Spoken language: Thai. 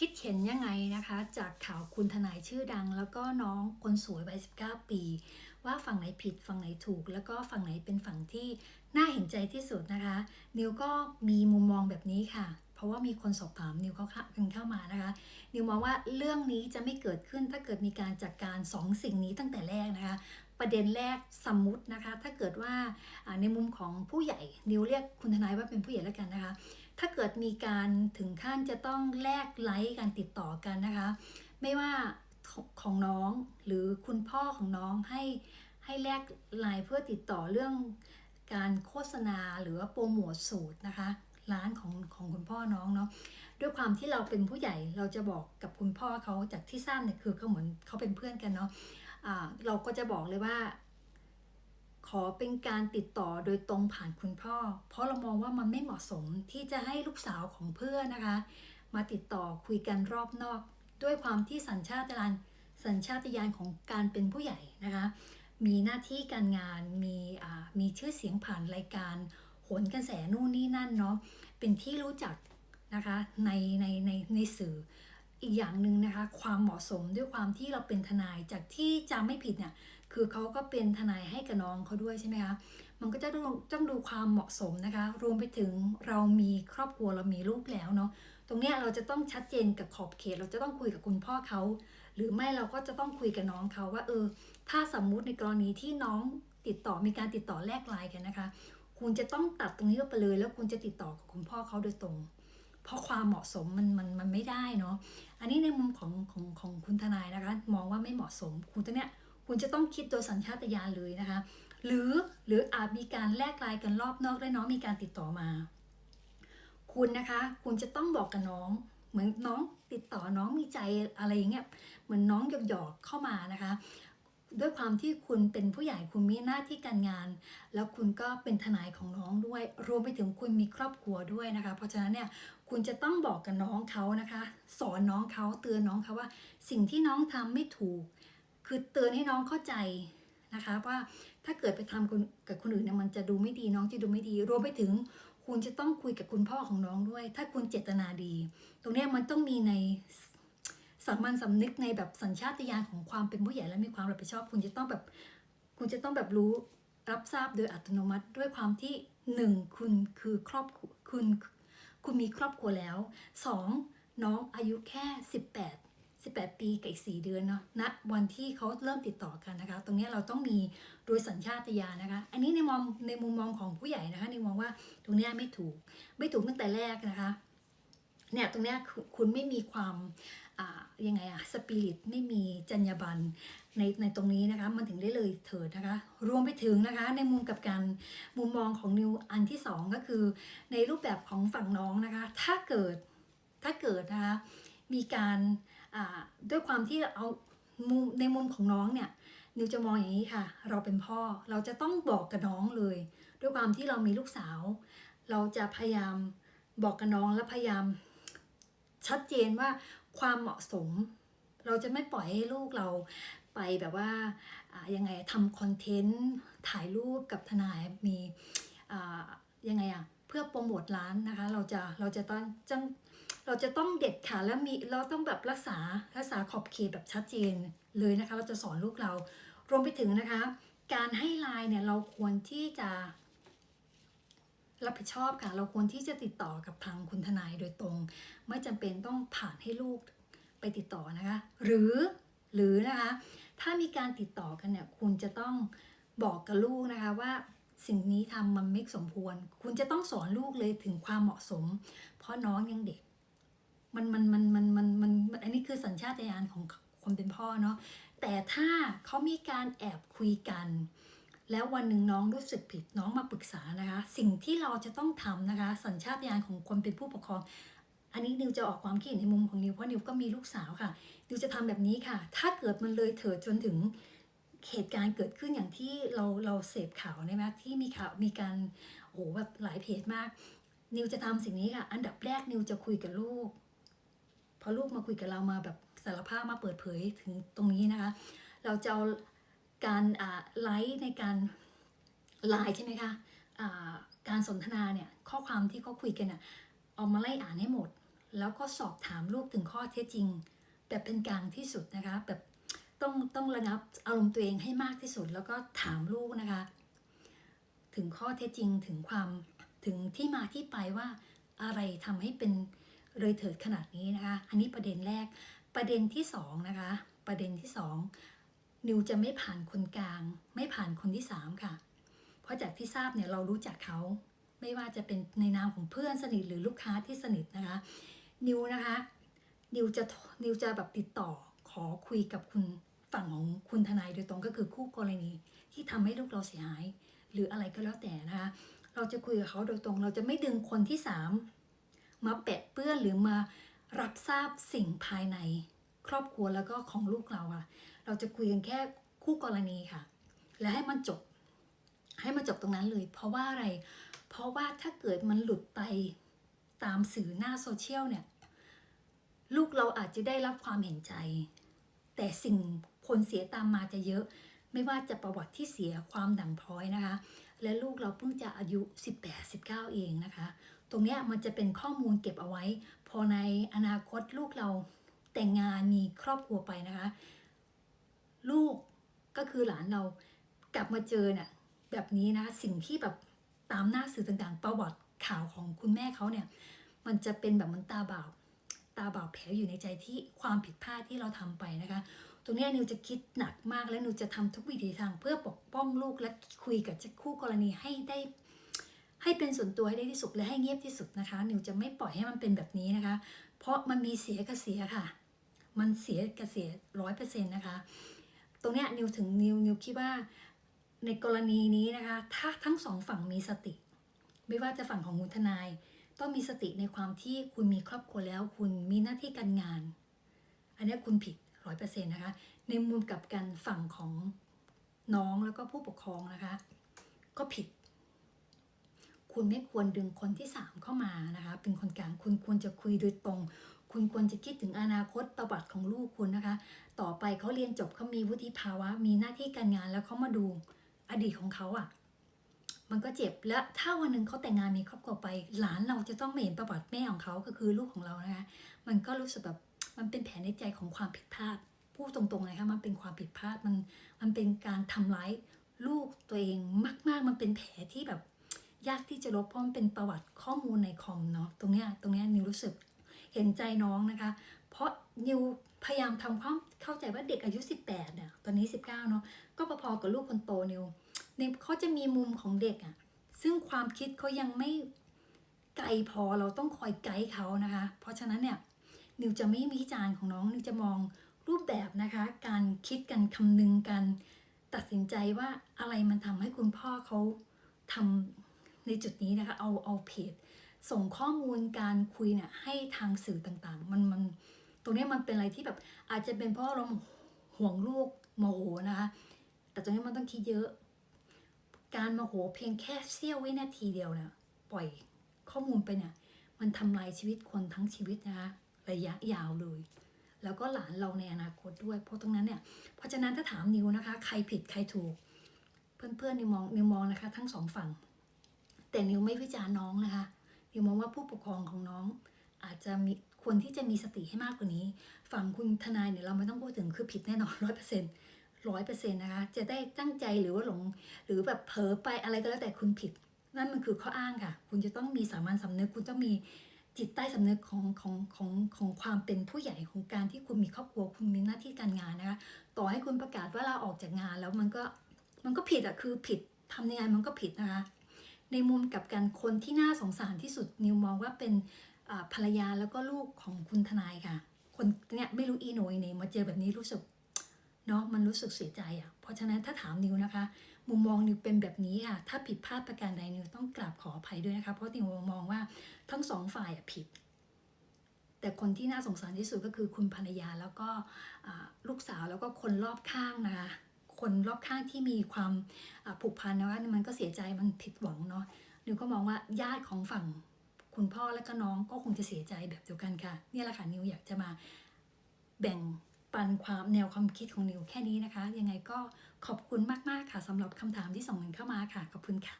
คิดเห็นยังไงนะคะ จากข่าวคุณทนายชื่อดัง แล้วก็น้องคนสวยวัย19 ปี ว่าฝั่งไหนผิดฝั่งไหนถูก แล้วก็ฝั่งไหนเป็นฝั่งที่น่าเห็นใจที่สุดนะคะ นิวก็มีมุมมองแบบนี้ค่ะ เพราะว่ามีคนสอบถามนิวเขากันเข้ามานะคะ นิวมองว่าเรื่องนี้จะไม่เกิดขึ้นถ้าเกิดมีการจัดการสองสิ่งนี้ตั้งแต่แรกนะคะ ประเด็นแรกสมมุตินะคะ ถ้าเกิดว่าในมุมของผู้ใหญ่ นิวเรียกคุณทนายว่าเป็นผู้ใหญ่แล้วกันนะคะ ถ้าเกิดมีการถึงขั้นจะต้องแลกไลค์การติดต่อกันนะคะ ไม่ว่าของน้องหรือคุณพ่อของน้องให้ให้แลกไลน์เพื่อติดต่อเรื่องการโฆษณาหรือว่าโปรโมทสูตรนะคะ ร้านของของคุณพ่อน้องเนาะด้วยความที่เราเป็นผู้ใหญ่เราจะบอกกับคุณพ่อเขาจากที่ทราบเนี่ยคือเขาเหมือนเขาเป็นเพื่อนกันเนาะอ่าเราก็จะบอกเลยว่า ขอเป็นการติดต่อโดยตรงผ่านคุณพ่อ เพราะเรามองว่ามันไม่เหมาะสมที่จะให้ลูกสาวของเพื่อนนะคะ มาติดต่อคุยกันรอบนอก ด้วยความที่สัญชาตญาณสัญชาตญาณของการเป็นผู้ใหญ่นะคะ มีหน้าที่การงานมีอ่ามีชื่อเสียงผ่านรายการโหนกระแสนู่นนี่นั่นเนาะเป็นที่รู้จักนะคะในในในในสื่ออีกอย่างหนึ่งนะคะ ความเหมาะสมด้วยความที่เราเป็นทนายจากที่จำไม่ผิดเนี่ย คือเขาก็เป็นทนายให้กับน้องเขาด้วยใช่ไหมคะมันก็จะต้องต้องดูความเหมาะสมนะคะ รวมไปถึงเรามีครอบครัวเรามีลูกแล้วเนาะตรงเนี้ยเราจะต้องชัดเจนกับขอบเขต เราจะต้องคุยกับคุณพ่อเขาหรือไม่เราก็จะต้องคุยกับน้องเขาว่าเออ ถ้าสมมุติในกรณีที่น้องติดต่อมีการติดต่อแลกไลน์กันนะคะ คุณจะต้องตัดตรงนี้ออกไปเลย แล้วคุณจะติดต่อกับคุณพ่อเขาโดยตรง เพราะความเหมาะสมมันมันมันไม่ได้เนาะอันนี้ในมุมของของของคุณทนายนะคะ มองว่าไม่เหมาะสมคุณตัวเนี้ย คุณจะต้องคิดโดยสัญชาตญาณเลยนะคะ หรือหรืออาจมีการแลกลน์กันรอบนอกได้น้องมีการติดต่อมา คุณนะคะ คุณจะต้องบอกกับน้อง เหมือนน้องติดต่อน้องมีใจอะไรอย่างเงี้ยเหมือนน้องหยอกๆเข้ามานะคะด้วยความที่คุณเป็นผู้ใหญ่คุณมีหน้าที่การงาน แล้วคุณก็เป็นทนายของน้องด้วย รวมไปถึงคุณมีครอบครัวด้วยนะคะ เพราะฉะนั้นเนี่ยคุณจะต้องบอกกับน้องเขานะคะ สอนน้องเขาเตือนน้องเขาว่า สิ่งที่น้องทำไม่ถูก คือเตือนให้น้องเข้าใจนะคะว่าถ้าเกิดไปทำคนกับคนอื่นเนี่ยมันจะดูไม่ดีน้องจะดูไม่ดี รวมไปถึงคุณจะต้องคุยกับคุณพ่อของน้องด้วย ถ้าคุณเจตนาดี ตรงนี้มันต้องมีในสามัญสำนึกในแบบสัญชาตญาณของความเป็นผู้ใหญ่และมีความรับผิดชอบ คุณจะต้องแบบคุณจะต้องแบบรู้รับทราบโดยอัตโนมัติด้วยความที่หนึ่งคุณคือครอบคุณคุณมีครอบครัวแล้วสองน้องอายุแค่ 18 18 ปีกับอีก 4 เดือนเนาะณวันที่เขาเริ่มติดต่อกันนะคะ ตรงนี้เราต้องมีโดยสัญชาตญาณนะคะ อันนี้ในมองในมุมมองของผู้ใหญ่นะคะ ในมองว่าตรงนี้ไม่ถูก ไม่ถูกตั้งแต่แรกนะคะ เนี่ยตรงนี้คุณไม่มีความยังไงอะสปิริตไม่มีจรรยาบรรณในในตรงนี้นะคะมันถึงได้เลยเถิดนะคะ รวมไปถึงนะคะ ในมุมกับการมุมมองของนิวอันที่สองก็คือ ในรูปแบบของฝั่งน้องนะคะ ถ้าเกิดถ้าเกิดนะคะมีการ ด้วยความที่เอามุมในมุมของน้องเนี่ยนิวจะมองอย่างนี้ค่ะ เราเป็นพ่อเราจะต้องบอกกับน้องเลย ด้วยความที่เรามีลูกสาว เราจะพยายามบอกกับน้องและพยายาม ชัดเจนว่าความเหมาะสม เราจะไม่ปล่อยให้ลูกเราไปแบบว่าายังไงทำคอนเทนต์ถ่ายรูปกับทนายมียังไงอะ เพื่อโปรโมทร้านนะคะ เราจะเราจะต้องจังเราจะต้องเด็ดขาดและมีเราต้องแบบรักษารักษาขอบเขตแบบชัดเจนเลยนะคะ เราจะสอนลูกเรา รวมไปถึงนะคะ การให้ไลน์เนี่ยเราควรที่จะรับผิดชอบค่ะ เราควรที่จะติดต่อกับทางคุณทนายโดยตรง ไม่จำเป็นต้องผ่านให้ลูกไปติดต่อนะคะ หรือหรือนะคะ ถ้ามีการติดต่อกันเนี่ยคุณจะต้องบอกกับลูกนะคะว่า สิ่งนี้ทำมันไม่สมควร คุณจะต้องสอนลูกเลยถึงความเหมาะสม เพราะน้องยังเด็ก มันมันมันมันมันมันอันนี้คือสัญชาตญาณของคนเป็นพ่อเนาะแต่ถ้าเขามีการแอบคุยกัน แล้ววันหนึ่งน้องรู้สึกผิดน้องมาปรึกษานะคะ สิ่งที่เราจะต้องทำนะคะ สัญชาตญาณของคนเป็นผู้ปกครอง อันนี้นิวจะออกความคิดเห็นในมุมของนิวเพราะนิวก็มีลูกสาวค่ะนิวจะทำแบบนี้ค่ะ ถ้าเกิดมันเลยเถิดจนถึง เหตุการณ์เกิดขึ้นอย่างที่เราเราเสพข่าวเนี่ไหมที่มีข่าวมีการโอ้แบบหลายเพจมาก นิวจะทำสิ่งนี้ค่ะ อันดับแรกนิวจะคุยกับลูก พอลูกมาคุยกับเรามาแบบสารภาพมาเปิดเผยถึงตรงนี้นะคะ เราจะเอาการอ่าไลฟ์ในการไลน์ใช่ไหมคะอ่าการสนทนาเนี่ยข้อความที่เขาคุยกันอะเอามาไล่อ่านให้หมด แล้วก็สอบถามลูกถึงข้อเท็จจริง แบบเป็นกลางที่สุดนะคะแบบ ต้องต้องระงับอารมณ์ตัวเองให้มากที่สุด แล้วก็ถามลูกนะคะ ถึงข้อเท็จจริงถึงความถึงที่มาที่ไปว่าอะไรทำให้เป็นเลยเถิดขนาดนี้นะคะ อันนี้ประเด็นแรก ประเด็นที่สองนะคะ ประเด็นที่สองนิวจะไม่ผ่านคนกลาง ไม่ผ่านคนที่สามค่ะ เพราะจากที่ทราบเนี่ยเรารู้จักเขาไม่ว่าจะเป็นในนามของเพื่อนสนิทหรือลูกค้าที่สนิทนะคะ นิวนะคะ นิวจะนิวจะแบบติดต่อ อคุยกับคุณฝั่งของคุณทนายโดยตรงก็คือคู่กรณีที่ทำให้ลูกเราเสียหาย หรืออะไรก็แล้วแต่นะคะเราจะคุยกับเขาโดยตรง เราจะไม่ดึงคนที่สามมาแปะเปื้อนหรือมารับทราบสิ่งภายใน ครอบครัวแล้วก็ของลูกเราค่ะเราจะคุยกันแค่คู่กรณีค่ะ และให้มันจบ ให้มันจบตรงนั้นเลย เพราะว่าอะไร เพราะว่าถ้าเกิดมันหลุดไปตามสื่อหน้าโซเชียลเนี่ย ลูกเราอาจจะได้รับความเห็นใจ แต่สิ่งผลเสียตามมาจะเยอะ ไม่ว่าจะประวัติที่เสียความด่งพร้อยนะคะ และลูกเราเพิ่งจะอายุ 18-19 เองนะคะ ตรงนี้มันจะเป็นข้อมูลเก็บเอาไว้ พอในอนาคตลูกเราแต่งงานมีครอบครัวไปนะคะ ลูกก็คือหลานเรากลับมาเจอเนี่ยแบบนี้นะสิ่งที่แบบตามหน้าสื่อต่างๆ ประวัติข่าวของคุณแม่เขาเนี่ย มันจะเป็นแบบมันตาบาป บาปแผลอยู่ในใจที่ความผิดพลาดที่เราทำไปนะคะ ตรงนี้นิวจะคิดหนักมากและนิวจะทำทุกวิถีทางเพื่อปกป้องลูกและคุยกับคู่กรณีให้ได้ให้เป็นส่วนตัวให้ได้ที่สุดและให้เงียบที่สุดนะคะ นิวจะไม่ปล่อยให้มันเป็นแบบนี้นะคะ เพราะมันมีเสียกับเสียค่ะ มันเสียกับเสียร้อยเปอร์เซ็นต์นะคะ ตรงนี้นิวถึงนิวนิวคิดว่าในกรณีนี้นะคะ ถ้าทั้งสองฝั่งมีสติ ไม่ว่าจะฝั่งของคุณทนาย ต้องมีสติในความที่คุณมีครอบครัวแล้ว คุณมีหน้าที่การงาน อันนี้คุณผิดร้อยเปอร์เซ็นต์นะคะ ในมุมกับกันฝั่งของน้องแล้วก็ผู้ปกครองนะคะ ก็ผิด คุณไม่ควรดึงคนที่สามเข้ามานะคะ เป็นคนกลางคุณควรจะคุยโดยตรง คุณควรจะคิดถึงอนาคตประวัติของลูกคุณนะคะ ต่อไปเขาเรียนจบเขามีวุฒิภาวะ มีหน้าที่การงานแล้วเขามาดูอดีตของเขาอะ่ะ มันก็เจ็บและถ้าวันหนึ่งเขาแต่งงานมีครอบครัวไป หลานเราจะต้องไม่เห็นประวัติแม่ของเขาก็คือลูกของเรานะคะมันก็รู้สึกแบบมันเป็นแผลในใจของความผิดพลาดพูดตรงๆนะคะมันเป็นความผิดพลาดมันมันเป็นการทำร้ายลูกตัวเองมาก ๆ มันเป็นแผลที่แบบยากที่จะลบเพราะมันเป็นประวัติข้อมูลในคอมเนาะตรงเนี้ยตรงเนี้ยนิวรู้สึกเห็นใจน้องนะคะ เพราะนิวพยายามทำความเข้าใจว่าเด็กอายุ 18เนี่ยตอนนี้ 19เนาะก็พอๆกับลูกคนโตนิว เนี่ยเขาจะมีมุมของเด็กอะซึ่งความคิดเขายังไม่ไกลพอเราต้องคอยไกด์เขานะคะ เพราะฉะนั้นเนี่ยนิวจะไม่มีจานของน้องนิวจะมองรูปแบบนะคะ การคิดกันคำนึงกัน ตัดสินใจว่าอะไรมันทำให้คุณพ่อเขาทำในจุดนี้นะคะ เอาเอาเพจส่งข้อมูลการคุยเนี่ยให้ทางสื่อต่างๆ มันมันตรงนี้มันเป็นอะไรที่แบบอาจจะเป็นเพราะเราห่วงลูกโมโหนะคะ แต่ตรงนี้มันต้องคิดเยอะ การโมโหเพียงแค่เสี้ยววินาทีเดียวเนี่ยปล่อยข้อมูลไปเนี่ย มันทำลายชีวิตคนทั้งชีวิตนะคะระยะยาวเลย แล้วก็หลานเราในอนาคตด้วย เพราะตรงนั้นเนี่ย เพราะฉะนั้นถ้าถามนิวนะคะ ใครผิดใครถูก เพื่อนๆนิวมองนิวมองนะคะ ทั้งสองฝั่ง แต่นิวไม่วิจารณ์น้องนะคะนิวมองว่าผู้ปกครองของน้อง อาจจะมีควรที่จะมีสติให้มากกว่านี้ ฝั่งคุณทนายเนี่ยเราไม่ต้องพูดถึงคือผิดแน่นอนร้อยเปอร์เซ็นต์ ร้อยเปอร์เซ็นต์นะคะ จะได้ตั้งใจหรือว่าหลง หรือแบบเผลอไปอะไรก็แล้วแต่คุณผิด นั่นมันคือข้ออ้างค่ะ คุณจะต้องมีสามัญสำนึก คุณต้องมีจิตใต้สำนึกของของของของความเป็นผู้ใหญ่ของการที่คุณมีครอบครัว คุณมีหน้าที่การงานนะคะ ต่อให้คุณประกาศว่าลาออกจากงานแล้วมันก็มันก็ผิดอะคือผิดทำยังไงมันก็ผิดนะคะ ในมุมกับกันคนที่น่าสงสารที่สุดนิวมองว่าเป็นภรรยาแล้วก็ลูกของคุณทนายค่ะ คนเนี่ยไม่รู้อีโนยเนี่ยมาเจอแบบนี้รู้สึก เนาะมันรู้สึกเสียใจอะ่ะ เพราะฉะนั้นถ้าถามนิวนะคะ มุมมองนิวเป็นแบบนี้ค่ะ ถ้าผิดพลาดประการใดนิวต้องกราบขออภัยด้วยนะคะ เพราะนิวมองว่าทั้งสองฝ่ายอะผิด แต่คนที่น่าสงสารที่สุดก็คือคุณภรรยาแล้วก็ลูกสาวแล้วก็คนรอบข้างนะคะ คนรอบข้างที่มีความผูกพันนะคะมันก็เสียใจมันผิดหวังเนาะนิวก็มองว่าญาติของฝั่งคุณพ่อและก็น้องก็คงจะเสียใจแบบเดียวกันค่ะ นี่แหละค่ะนิวอยากจะมาแบ่ง ปันความแนวความคิดของนิวแค่นี้นะคะ ยังไงก็ขอบคุณมาก ๆ ค่ะสำหรับคำถามที่ส่งเงินเข้ามาค่ะ ขอบคุณค่ะ